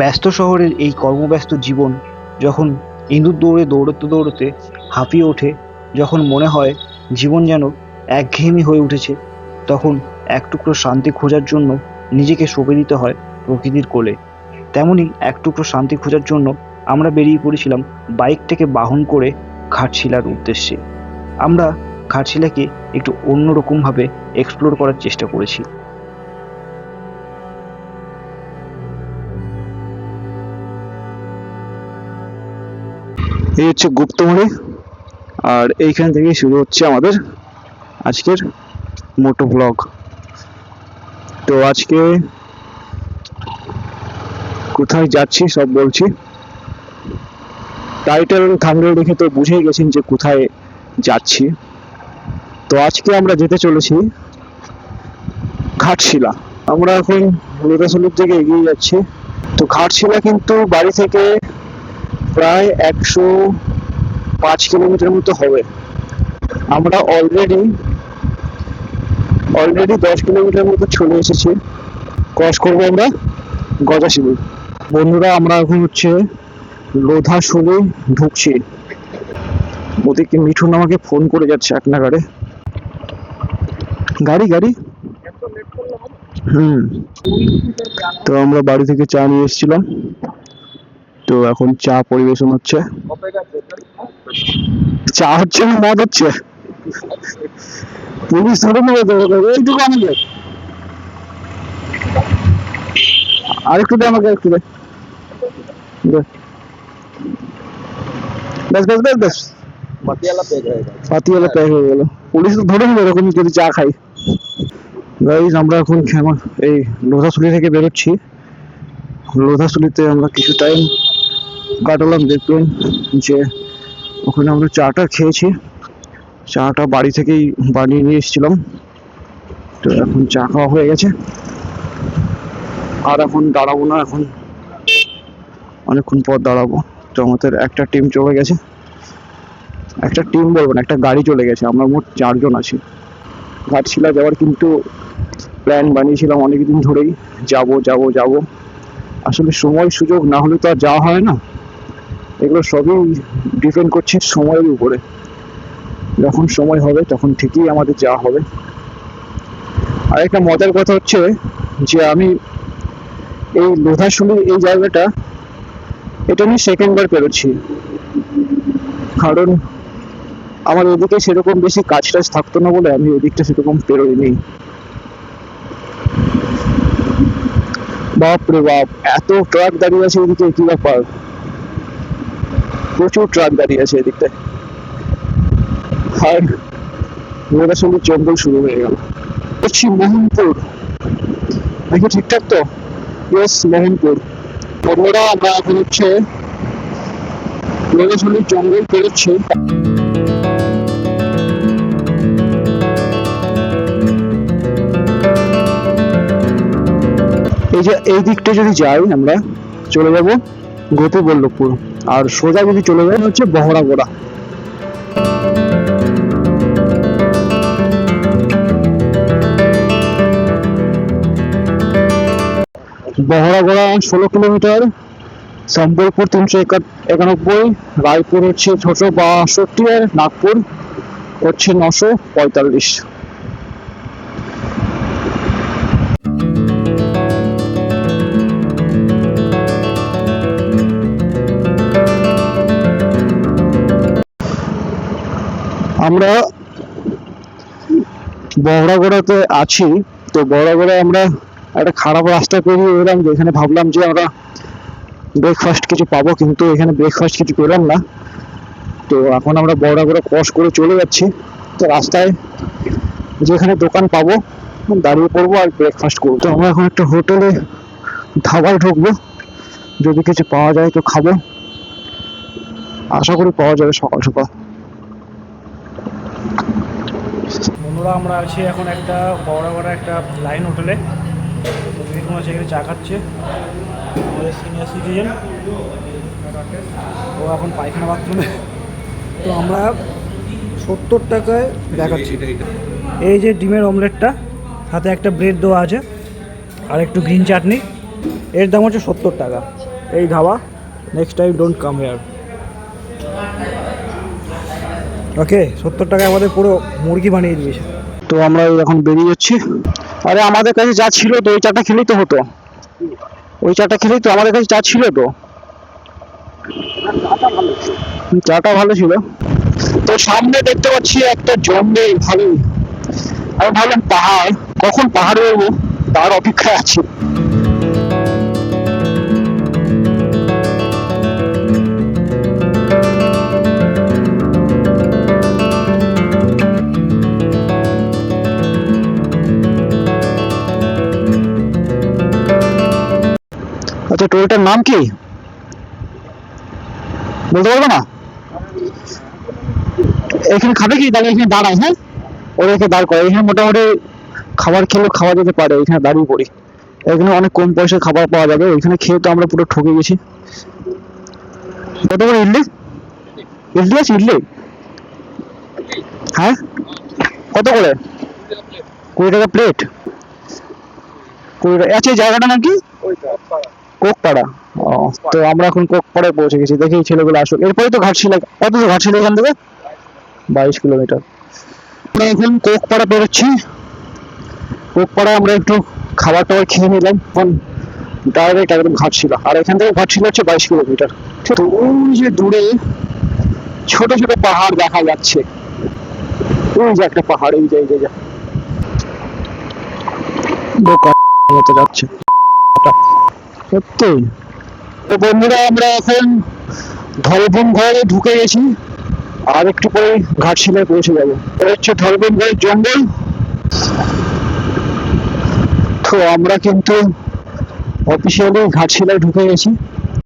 ব্যস্ত শহরের এই কর্মব্যস্ত জীবন যখন ইঁদুর দৌড়ে দৌড়তে দৌড়তে হাঁপিয়ে ওঠে, যখন মনে হয় জীবন যেন একঘেয়েমি হয়ে উঠেছে, তখন এক টুকরো শান্তি খোঁজার জন্য নিজেকে সঁপে দিতে হয় প্রকৃতির কোলে। তেমনই এক টুকরো শান্তি খোঁজার জন্য আমরা বেরিয়ে পড়েছিলাম বাইকটাকে বাহন করে ঘাটশিলার উদ্দেশ্যে। আমরা ঘাটশিলাকে একটু অন্যরকমভাবে এক্সপ্লোর করার চেষ্টা করেছি। এই হচ্ছে গুপ্তমণি আর এইখান থেকেই শুরু হচ্ছে আমাদের আজকের মোটো ব্লগ তো আজকে কোথায় যাচ্ছি সব বলছি। টাইটেল থামলে দেখে তো বুঝেই গেছেন যে কোথায় যাচ্ছি। তো আজকে আমরা যেতে চলেছি ঘাটশিলা। আমরা এখন লোটাসুলির দিকে এগিয়ে যাচ্ছি। তো ঘাটশিলা কিন্তু বাড়ি থেকে প্রায় একশো পাঁচ কিলোমিটার মতো হবে। আমরা অলরেডি অলরেডি দশ কিলোমিটার মতো চলে এসেছি। ক্রস করব আমরা গজাশিবি বন্ধুরা, আমরা এখন হচ্ছে লোধা লোধাশুলি ঢুকছি। ওদিকে মিঠুন আমাকে ফোন করে যাচ্ছে এক নাগারে গাড়ি গাড়ি? হুম। তো আমরা বাড়ি থেকে চা নিয়ে এসেছিলাম। তো এখন চা পরিবেশন হচ্ছে। চা হচ্ছে না মদ হচ্ছে। পুলিশ ধরে নেবে এইটুকু আরেকটু দে আমাকে একটু দে। বেশ বেশ বেশ বেশ পাতিয়ালা প্যাক হয়ে গেল। পুলিশ ধরে নেবে এরকম যদি চা খাই। গাইজ আমরা এখন খেমা এই লোধাসুলি থেকে বেরোচ্ছি। লোধাসুলিতে আমরা কিছু টাইম কাটালাম দেখবেন যে ওখানে আমরা চাটা খেয়েছি। চাটা বাড়ি থেকেই বানিয়ে নিয়ে এসেছিলাম। তো এখন চা খাওয়া হয়ে গেছে। আর এখন দাঁড়াবো না, এখন অনেকক্ষণ পর দাঁড়াবো। তো আমাদের একটা টিম চলে গেছে। একটা টিম বলব না, একটা গাড়ি চলে গেছে। আমরা মোট চারজন আছি। ঘাটশিলা যাওয়ার কিন্তু প্ল্যান বানিয়েছিলাম অনেকদিন ধরেই। যাব যাব যাব। আসলে সময় সুযোগ না হলে তো আর যাওয়া হয় না। এগুলো সবই ডিপেন্ড করছে সময়ের উপরে। যখন সময় হবে, তখন ঠিকই আমাদের যাওয়া হবে। আর একটা মজার কথা হচ্ছে যে আমি এই লোধাশুলির এই জায়গাটা, এটা আমি সেকেন্ড বার পেরোচ্ছি কারণ আমার এদিকে সেরকম বেশি কাজ টাজ থাকতো না বলে আমি ওদিকটা সেরকম পেরোইনি। বাপ রে বাপ, এত ট্রাক দাঁড়িয়ে আছে এদিকে কি ব্যাপার। প্রচুর ট্রাক দাঁড়িয়ে আছে এদিকটায়। আর ওরা সঙ্গে জঙ্গল শুরু হয়ে গেল। হচ্ছি মোহনপুর। দেখি ঠিকঠাক তো? ইয়েস মোহনপুর। বন্ধুরা, আমরা এখন হচ্ছে লোকেশনের জঙ্গল পেরোচ্ছি। এই যে, এই দিকটা যদি যাই আমরা, চলে যাব গতি বল্লভপুর আর সোজা যদি চলে যাই হচ্ছে বহরাগোড়া বহরাগোড়া ষোলো কিলোমিটার, সম্বলপুর তিনশো একা- একানব্বই, রায়পুর হচ্ছে ছশো বাষট্টি আর নাগপুর হচ্ছে নশো পঁয়তাল্লিশ। আমরা বহরাগোড়াতে আছি। তো বহরাগোড়ায় আমরা একটা খারাপ রাস্তা পেরিয়ে এলাম যেখানে ভাবলাম যে আমরা ব্রেকফাস্ট কিছু পাবো, কিন্তু এখানে ব্রেকফাস্ট কিছু পেলাম না। তো এখন আমরা বহরাগোড়া ক্রস করে চলে যাচ্ছি। তো রাস্তায় যেখানে দোকান পাবো, দাঁড়িয়ে পড়ব আর ব্রেকফাস্ট করব। তো আমরা এখন একটা হোটেলে ধাবায় ঢুকবো। যদি কিছু পাওয়া যায় তো খাব। আশা করি পাওয়া যাবে সকাল সকাল। বন্ধুরা, আমরা আছি এখন একটা বড় বড় একটা লাইন হোটেলে দেখুন আছে এখানে চা খাচ্ছে। আমাদের সিনিয়র সিটিজেন ও এখন পায়খানা বাথরুমে তো আমরা সত্তর টাকায় দেখাচ্ছি। এই যে ডিমের অমলেটটা হাতে একটা ব্রেড দেওয়া আছে আর একটু গ্রিন চাটনি এর দাম হচ্ছে সত্তর টাকা। এই dhaba next time don't come here okay, সত্তর টাকায় আমাদের পুরো মুরগি বানিয়ে দিয়েছে তো আমরা এখন বেরিয়ে যাচ্ছি। আরে, আমাদের কাছে যা ছিল তো, ওই চাটা খেলেই তো হতো। ওই চাটা খেলেই তো আমাদের কাছে চা ছিল তো। চাটা ভালো ছিল। তো সামনে দেখতে পাচ্ছি একটা জঙ্গল ভালো আমি ভাবলাম পাহাড়। কখন পাহাড়ে তার অপেক্ষায় আছি। আচ্ছা টোলটার নাম কি? বলতে পারব না? এখানে খাবে কি? তাহলে এখানে দাঁড়ায় হ্যাঁ? ওদেরকে দাঁড় করে এখানে মোটামুটি খাবার খেলেও খাওয়া যেতে পারে, এখানে দাঁড়িয়ে পড়ি। এখানে অনেক কম পয়সায় খাবার পাওয়া যাবে। এখানে খেয়ে তো আমরা পুরো ঠকে গেছি। কত করে ইডলি? ইডলি আছে, ইডলি? হ্যাঁ? কত করে? কুড়ি টাকা প্লেট কুড়ি টাকা আচ্ছা এই জায়গাটা নাকি কোকপাড়া। তো আমরা এখন কোকপাড়ায় পৌঁছে গেছি। দেখি ছেলেগুলো আসুক। এরপরে তো ঘাটশিলা কত তো ঘাটশিলা এখান থেকে? বাইশ কিলোমিটার। আমরা এখন কোকপাড়া বেরোচ্ছি। কোকপাড়ায় আমরা একটু খাবার টাবার খেয়ে নিলাম। এখন ডাইরেক্ট একদম ঘাটশিলা আর এখান থেকে ঘাটশিলা হচ্ছে বাইশ কিলোমিটার। তো ওই যে দূরে ছোট ছোট পাহাড় দেখা যাচ্ছে। ওই যে একটা পাহাড়, এই যে এই যে যাচ্ছে। সত্যি। তো বন্ধুরা, আমরা এখন ধলবন ঘরে ঢুকে গেছি। আর একটু পরে ঘাটশিলায় পৌঁছে যাব। এটা হচ্ছে ধলবন ঘরের জঙ্গল। তো আমরা কিন্তু অফিসিয়ালি ঘাটশিলায় ঢুকে গেছি।